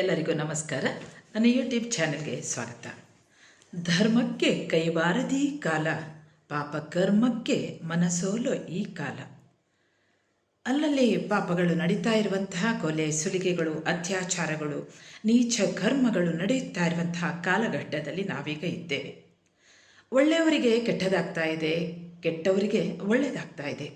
ಎಲ್ಲರಿಗೂ ನಮಸ್ಕಾರ. ನನ್ನ ಯೂಟ್ಯೂಬ್ ಚಾನೆಲ್ಗೆ ಸ್ವಾಗತ. ಧರ್ಮಕ್ಕೆ ಕೈಬಾರದಿ ಕಾಲ, ಪಾಪ ಕರ್ಮಕ್ಕೆ ಮನಸೋಲೋ ಈ ಕಾಲ. ಅಲ್ಲಲ್ಲಿ ಪಾಪಗಳು ನಡೀತಾ ಇರುವಂತಹ ಕೊಲೆ, ಸುಲಿಗೆಗಳು, ಅತ್ಯಾಚಾರಗಳು, ನೀಚ ಕರ್ಮಗಳು ನಡೆಯುತ್ತಾ ಇರುವಂತಹ ಕಾಲಘಟ್ಟದಲ್ಲಿ ನಾವೀಗ ಇದ್ದೇವೆ. ಒಳ್ಳೆಯವರಿಗೆ ಕೆಟ್ಟದಾಗ್ತಾ ಇದೆ, ಕೆಟ್ಟವರಿಗೆ ಒಳ್ಳೆಯದಾಗ್ತಾ ಇದೆ.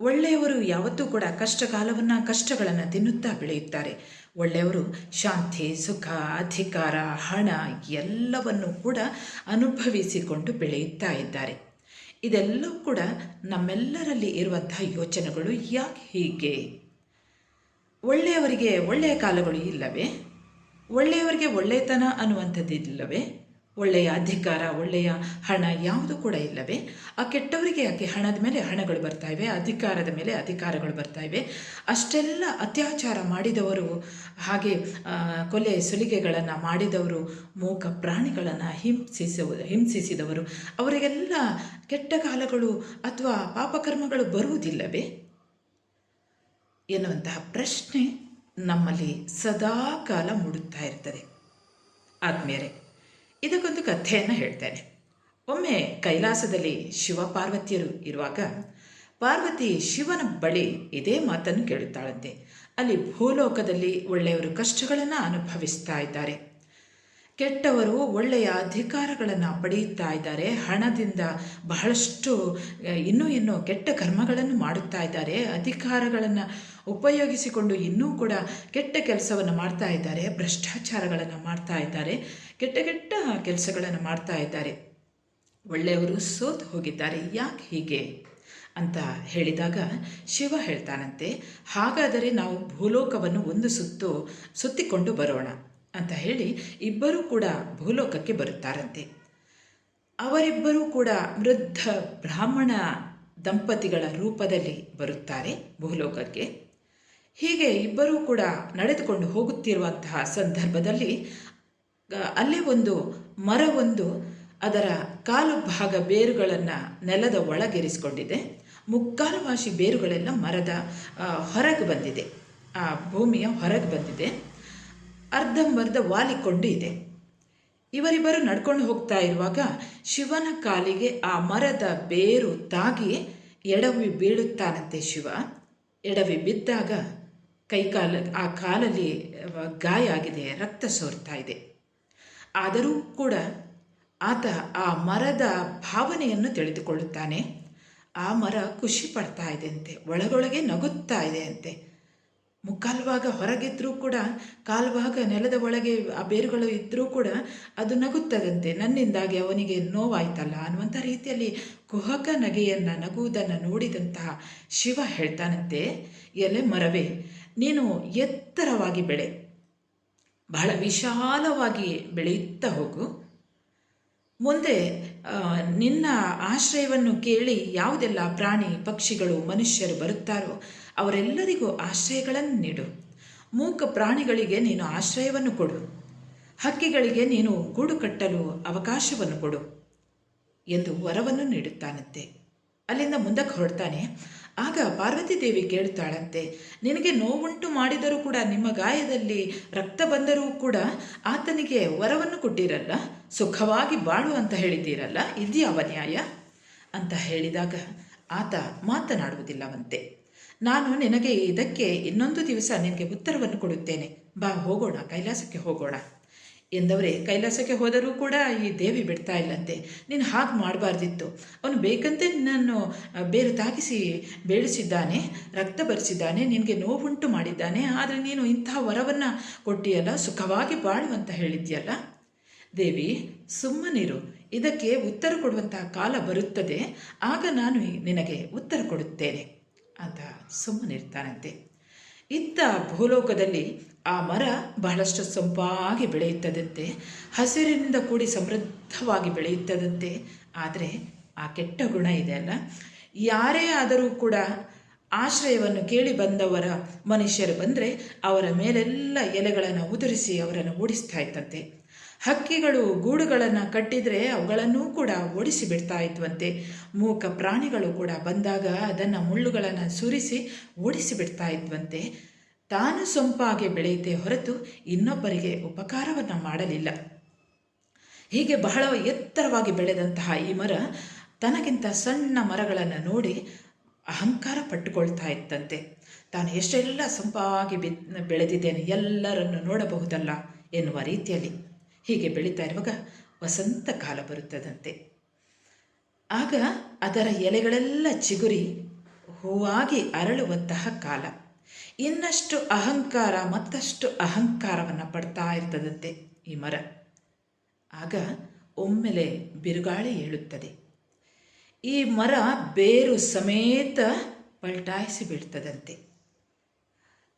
ಒಳ್ಳೆಯವರು ಯಾವತ್ತೂ ಕೂಡ ಕಷ್ಟ ಕಾಲವನ್ನು ಕಷ್ಟಗಳನ್ನು ತಿನ್ನುತ್ತಾ ಬೆಳೆಯುತ್ತಾರೆ. ಒಳ್ಳೆಯವರು, ಶಾಂತಿ, ಸುಖ, ಅಧಿಕಾರ, ಹಣ ಎಲ್ಲವನ್ನು ಕೂಡ ಅನುಭವಿಸಿಕೊಂಡು ಬೆಳೆಯುತ್ತಾ ಇದ್ದಾರೆ. ಇದೆಲ್ಲವೂ ಕೂಡ ನಮ್ಮೆಲ್ಲರಲ್ಲಿ ಇರುವಂತಹ ಯೋಚನೆಗಳು ಯಾಕೆ ಹೀಗೆ? ಒಳ್ಳೆಯವರಿಗೆ ಒಳ್ಳೆಯ ಕಾಲಗಳು ಇಲ್ಲವೇ? ಒಳ್ಳೆಯವರಿಗೆ ಒಳ್ಳೆಯತನ ಅನ್ನುವಂಥದ್ದಿಲ್ಲವೇ? ಒಳ್ಳೆಯ ಅಧಿಕಾರ, ಒಳ್ಳೆಯ ಹಣ ಯಾವುದು ಕೂಡ ಇಲ್ಲವೇ? ಆ ಕೆಟ್ಟವರಿಗೆ ಯಾಕೆ ಹಣದ ಮೇಲೆ ಹಣಗಳು ಬರ್ತಾ ಇವೆ? ಅಧಿಕಾರದ ಮೇಲೆ ಅಧಿಕಾರಗಳು ಬರ್ತಾ ಇವೆ? ಅಷ್ಟೆಲ್ಲ ಅತ್ಯಾಚಾರ ಮಾಡಿದವರು, ಹಾಗೆ ಕೊಲೆ ಸುಲಿಗೆಗಳನ್ನು ಮಾಡಿದವರು, ಮೂಕ ಪ್ರಾಣಿಗಳನ್ನು ಹಿಂಸಿಸುವ ಹಿಂಸಿಸಿದವರು, ಅವರಿಗೆಲ್ಲ ಕೆಟ್ಟ ಕಾಲಗಳು ಅಥವಾ ಪಾಪಕರ್ಮಗಳು ಬರುವುದಿಲ್ಲವೇ? ಎನ್ನುವಂತಹ ಪ್ರಶ್ನೆ ನಮ್ಮಲ್ಲಿ ಸದಾ ಕಾಲ ಮೂಡುತ್ತಾ ಇರ್ತದೆ. ಆದ್ಮೇಲೆ ಇದಕ್ಕೊಂದು ಕಥೆಯನ್ನು ಹೇಳ್ತೇನೆ. ಒಮ್ಮೆ ಕೈಲಾಸದಲ್ಲಿ ಶಿವ ಪಾರ್ವತಿಯರು ಇರುವಾಗ ಪಾರ್ವತಿ ಶಿವನ ಬಳಿ ಇದೇ ಮಾತನ್ನು ಕೇಳುತ್ತಾಳಂತೆ. ಅಲ್ಲಿ ಭೂಲೋಕದಲ್ಲಿ ಒಳ್ಳೆಯವರು ಕಷ್ಟಗಳನ್ನು ಅನುಭವಿಸ್ತಾ ಇದ್ದಾರೆ. ಕೆಟ್ಟವರು ಒಳ್ಳೆಯ ಅಧಿಕಾರಗಳನ್ನು ಪಡೆಯುತ್ತಾ ಇದ್ದಾರೆ. ಹಣದಿಂದ ಬಹಳಷ್ಟು, ಇನ್ನೂ ಇನ್ನೂ ಕೆಟ್ಟ ಕರ್ಮಗಳನ್ನು ಮಾಡುತ್ತಾ ಇದ್ದಾರೆ. ಅಧಿಕಾರಗಳನ್ನು ಉಪಯೋಗಿಸಿಕೊಂಡು ಇನ್ನೂ ಕೂಡ ಕೆಟ್ಟ ಕೆಲಸವನ್ನು ಮಾಡ್ತಾ ಇದ್ದಾರೆ, ಭ್ರಷ್ಟಾಚಾರಗಳನ್ನು ಮಾಡ್ತಾ ಇದ್ದಾರೆ, ಕೆಟ್ಟ ಕೆಟ್ಟ ಕೆಲಸಗಳನ್ನು ಮಾಡ್ತಾ ಇದ್ದಾರೆ. ಒಳ್ಳೆಯವರು ಸೋತು ಹೋಗಿದ್ದಾರೆ, ಯಾಕೆ ಹೀಗೆ ಅಂತ ಹೇಳಿದಾಗ ಶಿವ ಹೇಳ್ತಾನಂತೆ, ಹಾಗಾದರೆ ನಾವು ಭೂಲೋಕವನ್ನು ಒಂದು ಸುತ್ತು ಸುತ್ತಿಕೊಂಡು ಬರೋಣ ಅಂತ ಹೇಳಿ ಇಬ್ಬರೂ ಕೂಡ ಭೂಲೋಕಕ್ಕೆ ಬರುತ್ತಾರಂತೆ. ಅವರಿಬ್ಬರೂ ಕೂಡ ವೃದ್ಧ ಬ್ರಾಹ್ಮಣ ದಂಪತಿಗಳ ರೂಪದಲ್ಲಿ ಬರುತ್ತಾರೆ ಭೂಲೋಕಕ್ಕೆ. ಹೀಗೆ ಇಬ್ಬರೂ ಕೂಡ ನಡೆದುಕೊಂಡು ಹೋಗುತ್ತಿರುವಂತಹ ಸಂದರ್ಭದಲ್ಲಿ ಅಲ್ಲೇ ಒಂದು ಮರವೊಂದು ಅದರ ಕಾಲು ಭಾಗ ಬೇರುಗಳನ್ನು ನೆಲದ ಒಳಗೆರಿಸಿಕೊಂಡಿದೆ. ಮುಕ್ಕಾಲು ವಾಸಿ ಬೇರುಗಳೆಲ್ಲ ಮರದ ಹೊರಗೆ ಬಂದಿದೆ. ಆ ಭೂಮಿಯ ಹೊರಗೆ ಬಂದಿದೆ. ಅರ್ಧಂಬರ್ಧ ವಾಲಿಕೊಂಡು ಇದೆ. ಇವರಿಬ್ಬರು ನಡ್ಕೊಂಡು ಹೋಗ್ತಾ ಇರುವಾಗ ಶಿವನ ಕಾಲಿಗೆ ಆ ಮರದ ಬೇರು ತಾಗಿ ಎಡವಿ ಬೀಳುತ್ತಾನಂತೆ ಶಿವ. ಎಡವಿ ಬಿದ್ದಾಗ ಕೈಕಾಲ, ಆ ಕಾಲಲ್ಲಿ ಗಾಯ ಆಗಿದೆ, ರಕ್ತ ಸೋರ್ತಾ ಇದೆ. ಆದರೂ ಕೂಡ ಆತ ಆ ಮರದ ಭಾವನೆಯನ್ನು ತಿಳಿದುಕೊಳ್ಳುತ್ತಾನೆ. ಆ ಮರ ಖುಷಿ ಪಡ್ತಾ ಇದೆ ಅಂತೆ, ಒಳಗೊಳಗೆ ನಗುತ್ತಾ ಇದೆ ಅಂತೆ. ಮುಕ್ಕಾಲ್ವಾಗ ಹೊರಗಿದ್ರೂ ಕೂಡ, ಕಾಲ್ವಾಗ ನೆಲದ ಒಳಗೆ ಆ ಬೇರುಗಳು ಇದ್ದರೂ ಕೂಡ ಅದು ನಗುತ್ತದಂತೆ. ನನ್ನಿಂದಾಗಿ ಅವನಿಗೆ ನೋವಾಯ್ತಲ್ಲ ಅನ್ನುವಂಥ ರೀತಿಯಲ್ಲಿ ಕುಹಕ ನಗೆಯನ್ನು, ನಗುವುದನ್ನು ನೋಡಿದಂತಹ ಶಿವ ಹೇಳ್ತಾನಂತೆ, ಎಲೆ ಮರವೇ ನೀನು ಎತ್ತರವಾಗಿ ಬೆಳೆ. ಬಹಳ ವಿಶಾಲವಾಗಿ ಬೆಳೆಯುತ್ತಾ ಹೋಗು. ಮುಂದೆ ನಿನ್ನ ಆಶ್ರಯವನ್ನು ಕೇಳಿ ಯಾವುದೆಲ್ಲ ಪ್ರಾಣಿ, ಪಕ್ಷಿಗಳು, ಮನುಷ್ಯರು ಬರುತ್ತಾರೋ ಅವರೆಲ್ಲರಿಗೂ ಆಶ್ರಯಗಳನ್ನು ನೀಡು. ಮೂಕ ಪ್ರಾಣಿಗಳಿಗೆ ನೀನು ಆಶ್ರಯವನ್ನು ಕೊಡು. ಹಕ್ಕಿಗಳಿಗೆ ನೀನು ಗೂಡು ಕಟ್ಟಲು ಅವಕಾಶವನ್ನು ಕೊಡು ಎಂದು ವರವನ್ನು ನೀಡುತ್ತಾನಂತೆ. ಅಲ್ಲಿಂದ ಮುಂದಕ್ಕೆ ಹೊರಡ್ತಾನೆ. ಆಗ ಪಾರ್ವತಿ ದೇವಿ ಕೇಳ್ತಾಳಂತೆ, ನಿನಗೆ ನೋವುಂಟು ಮಾಡಿದರೂ ಕೂಡ ನಿಮ್ಮ ಗಾಯದಲ್ಲಿ ರಕ್ತ ಬಂದರೂ ಕೂಡ ಆತನಿಗೆ ವರವನ್ನು ಕೊಟ್ಟಿರಲ್ಲ, ಸುಖವಾಗಿ ಬಾಳು ಅಂತ ಹೇಳಿದ್ದೀರಲ್ಲ, ಇದ್ಯಾವ ನ್ಯಾಯ? ಅಂತ ಹೇಳಿದಾಗ ಆತ ಮಾತನಾಡುವುದಿಲ್ಲವಂತೆ. ನಾನು ನಿನಗೆ ಇದಕ್ಕೆ ಇನ್ನೊಂದು ದಿವಸ ನಿನಗೆ ಉತ್ತರವನ್ನು ಕೊಡುತ್ತೇನೆ. ಬಾ ಹೋಗೋಣ, ಕೈಲಾಸಕ್ಕೆ ಹೋಗೋಣ. ಎಂದವರೇ, ಕೈಲಾಸಕ್ಕೆ ಹೋದರೂ ಕೂಡ ಈ ದೇವಿ ಬಿಡ್ತಾ ಇಲ್ಲಂತೆ. ನೀನು ಹಾಗೆ ಮಾಡಬಾರ್ದಿತ್ತು. ಅವನು ಬೇಕಂತೆ ನಿನ್ನನ್ನು ಬೇರೆ ತಾಗಿಸಿ ಬೇಡಿಸಿದ್ದಾನೆ, ರಕ್ತ ಬರೆಸಿದ್ದಾನೆ, ನಿನಗೆ ನೋವುಂಟು ಮಾಡಿದ್ದಾನೆ, ಆದರೆ ನೀನು ಇಂತಹ ವರವನ್ನು ಕೊಟ್ಟಿಯಲ್ಲ, ಸುಖವಾಗಿ ಬಾಳು ಅಂತ ಹೇಳಿದ್ಯಲ್ಲ? ದೇವಿ, ಸುಮ್ಮನಿರು. ಇದಕ್ಕೆ ಉತ್ತರ ಕೊಡುವಂತಹ ಕಾಲ ಬರುತ್ತದೆ. ಆಗ ನಾನು ನಿನಗೆ ಉತ್ತರ ಕೊಡುತ್ತೇನೆ. ಅಂತ ಸುಮ್ಮನಿರ್ತಾನಂತೆ. ಇತ್ತ ಭೂಲೋಕದಲ್ಲಿ ಆ ಮರ ಬಹಳಷ್ಟು ಸೊಂಪಾಗಿ ಬೆಳೆಯುತ್ತದಂತೆ, ಹಸಿರಿನಿಂದ ಕೂಡಿ ಸಮೃದ್ಧವಾಗಿ ಬೆಳೆಯುತ್ತದಂತೆ. ಆದರೆ ಆ ಕೆಟ್ಟ ಗುಣ ಇದೆ ಅಲ್ಲ? ಯಾರೇ ಆದರೂ ಕೂಡ ಆಶ್ರಯವನ್ನು ಕೇಳಿ ಬಂದವರ ಮನುಷ್ಯರು ಬಂದರೆ ಅವರ ಮೇಲೆಲ್ಲ ಎಲೆಗಳನ್ನು ಉದುರಿಸಿ ಅವರನ್ನು ಓಡಿಸ್ತಾ ಇತ್ತಂತೆ ಹಕ್ಕಿಗಳು ಗೂಡುಗಳನ್ನು ಕಟ್ಟಿದರೆ ಅವುಗಳನ್ನೂ ಕೂಡ ಓಡಿಸಿ ಬಿಡ್ತಾ ಇದ್ವಂತೆ. ಮೂಕ ಪ್ರಾಣಿಗಳು ಕೂಡ ಬಂದಾಗ ಅದನ್ನು ಮುಳ್ಳುಗಳನ್ನು ಸುರಿಸಿ ಓಡಿಸಿ ಬಿಡ್ತಾ ಇದ್ವಂತೆ. ತಾನು ಸೊಂಪಾಗಿ ಬೆಳೆಯುತ್ತೆ ಹೊರತು ಇನ್ನೊಬ್ಬರಿಗೆ ಉಪಕಾರವನ್ನು ಮಾಡಲಿಲ್ಲ. ಹೀಗೆ ಬಹಳ ಎತ್ತರವಾಗಿ ಬೆಳೆದಂತಹ ಈ ಮರ ತನಗಿಂತ ಸಣ್ಣ ಮರಗಳನ್ನು ನೋಡಿ ಅಹಂಕಾರ ಪಟ್ಟುಕೊಳ್ತಾ ಇತ್ತಂತೆ. ತಾನು ಎಷ್ಟೆಲ್ಲ ಸೊಂಪಾಗಿ ಬೆಳೆದಿದ್ದೇನೆ ಎಲ್ಲರನ್ನು ನೋಡಬಹುದಲ್ಲ ಎನ್ನುವ ರೀತಿಯಲ್ಲಿ. ಹೀಗೆ ಬೆಳೀತಾ ಇರುವಾಗ ವಸಂತ ಕಾಲ ಬರುತ್ತದಂತೆ. ಆಗ ಅದರ ಎಲೆಗಳೆಲ್ಲ ಚಿಗುರಿ ಹೂವಾಗಿ ಅರಳುವಂತಹ ಕಾಲ. ಇನ್ನಷ್ಟು ಅಹಂಕಾರ, ಮತ್ತಷ್ಟು ಅಹಂಕಾರವನ್ನು ಪಡ್ತಾ ಇರ್ತದಂತೆ ಈ ಮರ. ಆಗ ಒಮ್ಮೆಲೆ ಬಿರುಗಾಳಿ ಏಳುತ್ತದೆ. ಈ ಮರ ಬೇರು ಸಮೇತ ಪಲ್ಟಾಯಿಸಿ ಬೀಳ್ತದಂತೆ.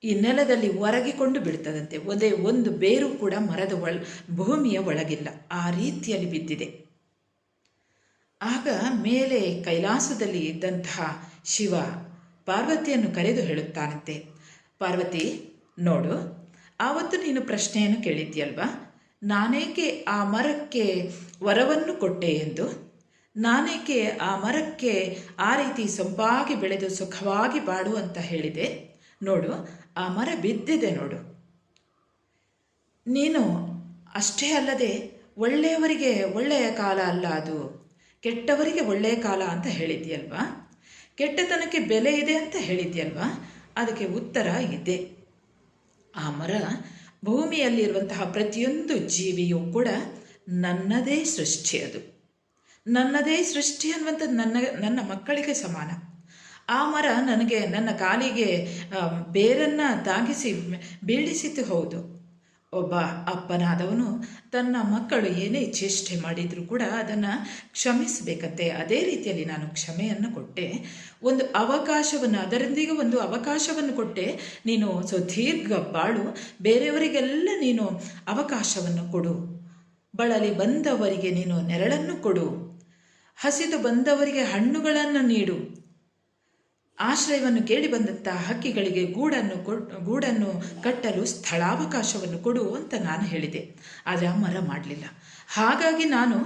ಈ ನೆಲದಲ್ಲಿ ಒರಗಿಕೊಂಡು ಬಿಡ್ತದಂತೆ ಒದೇ ಒಂದು ಬೇರು ಕೂಡ ಮರದ ಒಳ, ಭೂಮಿಯ ಒಳಗಿಲ್ಲ. ಆ ರೀತಿಯಲ್ಲಿ ಬಿದ್ದಿದೆ. ಆಗ ಮೇಲೆ ಕೈಲಾಸದಲ್ಲಿ ಇದ್ದಂತಹ ಶಿವ ಪಾರ್ವತಿಯನ್ನು ಕರೆದು ಹೇಳುತ್ತಾನಂತೆ. ಪಾರ್ವತಿ, ನೋಡು, ಆವತ್ತು ನೀನು ಪ್ರಶ್ನೆಯನ್ನು ಕೇಳಿದ್ಯಲ್ವಾ ನಾನೇಕೆ ಆ ಮರಕ್ಕೆ ವರವನ್ನು ಕೊಟ್ಟೆ ಎಂದು? ನಾನೇಕೆ ಆ ಮರಕ್ಕೆ ಆ ರೀತಿ ಸೊಂಪಾಗಿ ಬೆಳೆದು ಸುಖವಾಗಿ ಬಾಡು ಅಂತ ಹೇಳಿದೆ? ನೋಡು ಆ ಮರ ಬಿದ್ದಿದೆ ನೋಡು. ನೀನು ಅಷ್ಟೇ ಅಲ್ಲದೆ ಒಳ್ಳೆಯವರಿಗೆ ಒಳ್ಳೆಯ ಕಾಲ ಅಲ್ಲ ಅದು. ಕೆಟ್ಟವರಿಗೆ ಒಳ್ಳೆಯ ಕಾಲ ಅಂತ ಹೇಳಿದ್ಯಲ್ವಾ? ಕೆಟ್ಟತನಕ್ಕೆ ಬೆಲೆ ಇದೆ ಅಂತ ಹೇಳಿದ್ಯಲ್ವಾ? ಅದಕ್ಕೆ ಉತ್ತರ ಇದೆ. ಆ ಮರ ಭೂಮಿಯಲ್ಲಿರುವಂತಹ ಪ್ರತಿಯೊಂದು ಜೀವಿಯೂ ಕೂಡ ನನ್ನದೇ ಸೃಷ್ಟಿ ಅದು. ನನ್ನದೇ ಸೃಷ್ಟಿ ಅನ್ನುವಂಥದ್ದು ನನ್ನ ನನ್ನ ಮಕ್ಕಳಿಗೆ ಸಮಾನ. ಆ ಮರ ನನಗೆ ನನ್ನ ಕಾಲಿಗೆ ಬೇರನ್ನು ತಾಗಿಸಿ ಬೀಳಿಸಿತು ಹೌದು. ಒಬ್ಬ ಅಪ್ಪನಾದವನು ತನ್ನ ಮಕ್ಕಳು ಏನೇ ಚೇಷ್ಟೆ ಮಾಡಿದರೂ ಕೂಡ ಅದನ್ನು ಕ್ಷಮಿಸಬೇಕಂತೆ. ಅದೇ ರೀತಿಯಲ್ಲಿ ನಾನು ಕ್ಷಮೆಯನ್ನು ಕೊಟ್ಟೆ. ಒಂದು ಅವಕಾಶವನ್ನು, ಅದರೊಂದಿಗೆ ಒಂದು ಅವಕಾಶವನ್ನು ಕೊಟ್ಟೆ. ನೀನು ಸುದೀರ್ಘ ಬಾಳು, ಬೇರೆಯವರಿಗೆಲ್ಲ ನೀನು ಅವಕಾಶವನ್ನು ಕೊಡು. ಬಳಲಿ ಬಂದವರಿಗೆ ನೀನು ನೆರಳನ್ನು ಕೊಡು. ಹಸಿದು ಬಂದವರಿಗೆ ಹಣ್ಣುಗಳನ್ನು ನೀಡು. ಆಶ್ರಯವನ್ನು ಕೇಳಿ ಬಂದಂತಹ ಹಕ್ಕಿಗಳಿಗೆ ಗೂಡನ್ನು ಗೂಡನ್ನು ಕಟ್ಟಲು ಸ್ಥಳಾವಕಾಶವನ್ನು ಕೊಡು ಅಂತ ನಾನು ಹೇಳಿದೆ. ಆದರೆ ಆ ಮರ ಮಾಡಲಿಲ್ಲ. ಹಾಗಾಗಿ ನಾನು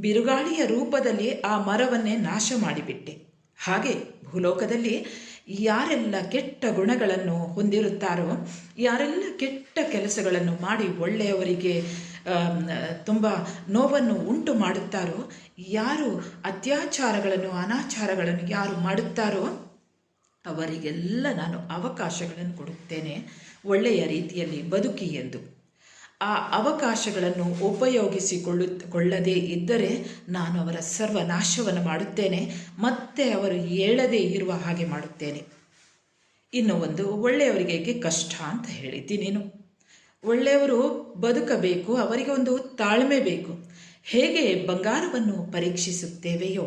ಬಿರುಗಾಳಿಯ ರೂಪದಲ್ಲಿ ಆ ಮರವನ್ನೇ ನಾಶ ಮಾಡಿಬಿಟ್ಟೆ. ಹಾಗೆ ಭೂಲೋಕದಲ್ಲಿ ಯಾರೆಲ್ಲ ಕೆಟ್ಟ ಗುಣಗಳನ್ನು ಹೊಂದಿರುತ್ತಾರೋ, ಯಾರೆಲ್ಲ ಕೆಟ್ಟ ಕೆಲಸಗಳನ್ನು ಮಾಡಿ ಒಳ್ಳೆಯವರಿಗೆ ತುಂಬ ನೋವನ್ನು ಉಂಟು ಮಾಡುತ್ತಾರೋ, ಯಾರು ಅತ್ಯಾಚಾರಗಳನ್ನು, ಅನಾಚಾರಗಳನ್ನು ಯಾರು ಮಾಡುತ್ತಾರೋ ಅವರಿಗೆಲ್ಲ ನಾನು ಅವಕಾಶಗಳನ್ನು ಕೊಡುತ್ತೇನೆ, ಒಳ್ಳೆಯ ರೀತಿಯಲ್ಲಿ ಬದುಕಿ ಎಂದು. ಆ ಅವಕಾಶಗಳನ್ನು ಉಪಯೋಗಿಸಿಕೊಳ್ಳು ಇದ್ದರೆ ನಾನು ಅವರ ಸರ್ವನಾಶವನ್ನು ಮಾಡುತ್ತೇನೆ, ಮತ್ತೆ ಅವರು ಹೇಳದೇ ಇರುವ ಹಾಗೆ ಮಾಡುತ್ತೇನೆ. ಇನ್ನು ಒಂದು, ಒಳ್ಳೆಯವರಿಗೆ ಕಷ್ಟ ಅಂತ ಹೇಳಿದ್ದಿ ನೀನು. ಒಳ್ಳೆಯವರು ಬದುಕಬೇಕು, ಅವರಿಗೆ ಒಂದು ತಾಳ್ಮೆ ಬೇಕು. ಹೇಗೆ ಬಂಗಾರವನ್ನು ಪರೀಕ್ಷಿಸುತ್ತೇವೆಯೋ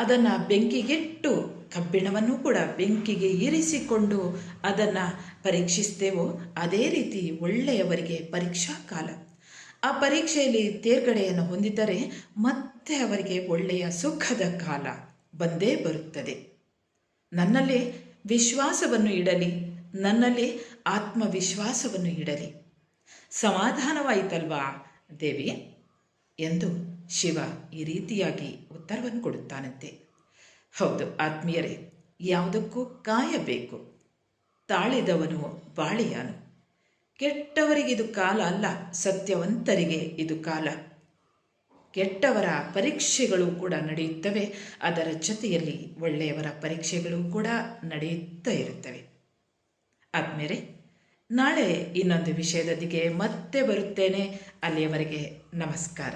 ಅದನ್ನು ಬೆಂಕಿಗೆಟ್ಟು ಕಬ್ಬಿಣವನ್ನು ಕೂಡ ಬೆಂಕಿಗೆ ಇರಿಸಿಕೊಂಡು ಅದನ್ನು ಪರೀಕ್ಷಿಸ್ತೇವೋ, ಅದೇ ರೀತಿ ಒಳ್ಳೆಯವರಿಗೆ ಪರೀಕ್ಷಾ ಕಾಲ. ಆ ಪರೀಕ್ಷೆಯಲ್ಲಿ ತೇರ್ಗಡೆಯನ್ನು ಹೊಂದಿದ್ದರೆ ಮತ್ತೆ ಅವರಿಗೆ ಒಳ್ಳೆಯ ಸುಖದ ಕಾಲ ಬಂದೇ ಬರುತ್ತದೆ. ನನ್ನಲ್ಲಿ ವಿಶ್ವಾಸವನ್ನು ಇಡಲಿ, ನನ್ನಲ್ಲಿ ಆತ್ಮವಿಶ್ವಾಸವನ್ನು ಇಡಲಿ. ಸಮಾಧಾನವಾಯಿತಲ್ವಾ ದೇವಿ ಎಂದು ಶಿವ ಈ ರೀತಿಯಾಗಿ ಉತ್ತರವನ್ನು ಕೊಡುತ್ತಾನಂತೆ. ಹೌದು, ಆತ್ಮೀಯರೇ, ಯಾವುದಕ್ಕೂ ಕಾಯಬೇಕು. ತಾಳಿದವನು ಬಾಳಿಯಾನು. ಕೆಟ್ಟವರಿಗೆ ಇದು ಕಾಲ ಅಲ್ಲ, ಸತ್ಯವಂತರಿಗೆ ಇದು ಕಾಲ. ಕೆಟ್ಟವರ ಪರೀಕ್ಷೆಗಳು ಕೂಡ ನಡೆಯುತ್ತವೆ, ಅದರ ಜೊತೆಯಲ್ಲಿ ಒಳ್ಳೆಯವರ ಪರೀಕ್ಷೆಗಳು ಕೂಡ ನಡೆಯುತ್ತಾ ಇರುತ್ತವೆ. ಆದ್ಮೇಲೆ ನಾಳೆ ಇನ್ನೊಂದು ವಿಷಯದೊಂದಿಗೆ ಮತ್ತೆ ಬರುತ್ತೇನೆ. ಅಲ್ಲಿಯವರೆಗೆ ನಮಸ್ಕಾರ.